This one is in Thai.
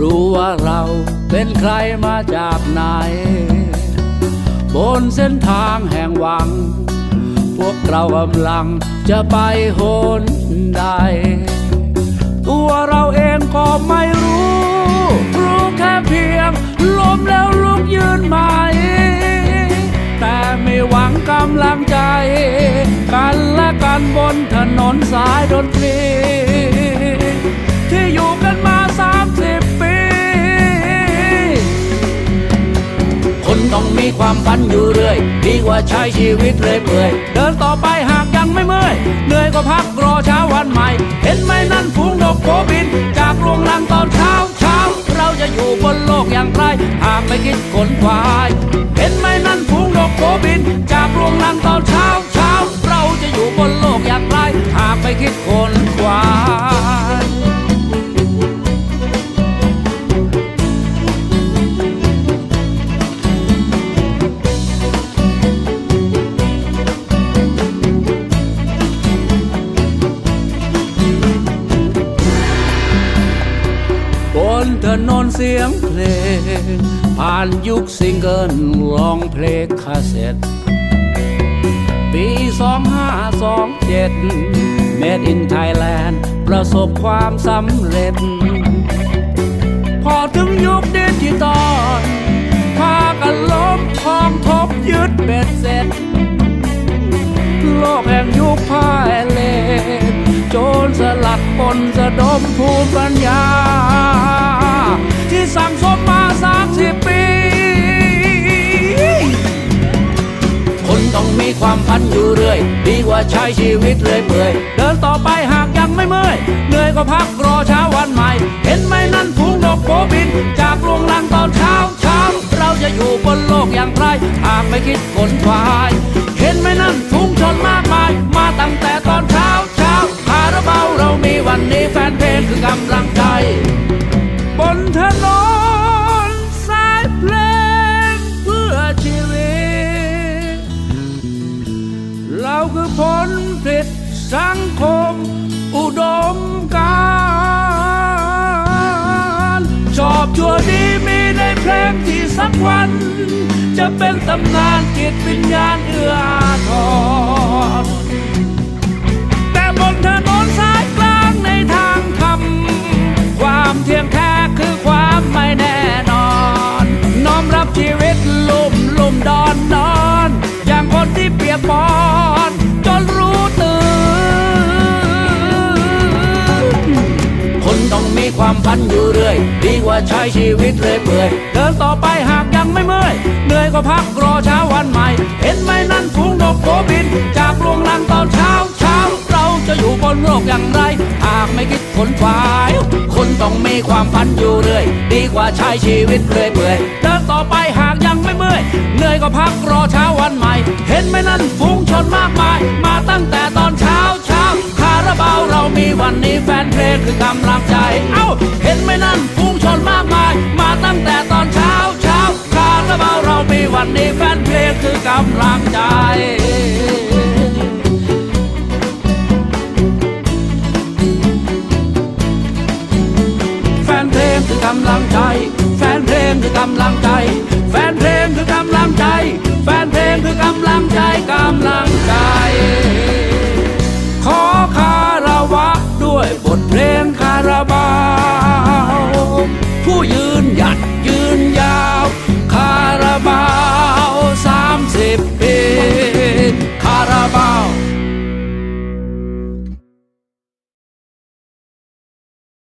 รู้ว่าเราเป็นใครมาจากไหน บนเส้นทางแห่งหวัง พวกเรากำลังจะไปหนใด ตัวเราเองก็ไม่รู้ รู้แค่เพียงล้มแล้วลุกยืนใหม่ แต่ไม่หวังกำลังใจ กันและกันบนถนนสายดนตรี ความฝันอยู่เรื่อย ดีกว่าใช้ชีวิตเลยเปื่อย เดินต่อไปหากยังไม่เมื่อย เหนื่อยก็พักรอเช้าวันใหม่ เห็นไหมนั่นฝูงนกโคบิน จากรวงรังตอนเช้าเช้า เราจะอยู่บนโลกอย่างไร หากไม่คิดขนควาย ถนนเสียงเพลง ผ่านยุคซิงเกิลร้องเพลงคาสเซ็ตปี 2527 Made in Thailand ประสบความสำเร็จ พอถึงยุคดิจิตอลพากันล้มทองทบยึดเบ็ดเสร็จ โลกแห่งยุคพ่ายเลนโจรสลัดปนสะดมภูมิปัญญา ว่าใช้ชีวิตเลยเปื่อย เดินต่อไปหากยังไม่เมื่อย เหนื่อยก็พักรอเช้าวันใหม่ เห็นไหมนั่นฝูงนกโคบิน จากรวงรังตอนเช้าเช้า เราจะอยู่บนโลกอย่างไร หากไม่คิดขนควาย เห็นไหมนั่นฝูงชนมากมาย มาตั้งแต่ตอนเช้าเช้าคาราบาเรามีวันนี้แฟนเพลงคือกำลัง ดมการชอบชั่วดีมีในเพลงที่สักวัน จะเป็นตำนานจิตวิญญาณเอื้ออาทร ความฝันอยู่เรื่อย ดีกว่าใช้ชีวิตเลยเปื่อยเดินต่อไปหากยังไม่เมื่อยเหนื่อยก็พักรอเช้าวันใหม่ เห็นไหมนั่นฝูงนกโคบิน จากรวงรังตอนเช้าเช้า เราจะอยู่บนโลกอย่างไร หากไม่คิดขนฝายคนต้องมีความฝันอยู่เรื่อย ดีกว่าใช้ชีวิตเรื่อยเปื่อยเดินต่อไปหากยังไม่เมื่อยเหนื่อยก็พักรอเช้าวันใหม่ เห็นไหมนั่นฝูงชนมากมาย มาตั้งแต่ตอน วันนี้แฟนเพลงคือกำลังใจ เอ้า เห็นไหมนั่นฝูงชนมากมาย มาตั้งแต่ตอนเช้าเช้าคาราบาเรามีวันนี้แฟนเพลงคือกำลังใจแฟนเพลงคือกำลังใจ แฟนเพลงคือกำลังใจ แฟนเพลงคือกำลังใจ แฟนเพลงคือกำลังใจกำลังใจ por pre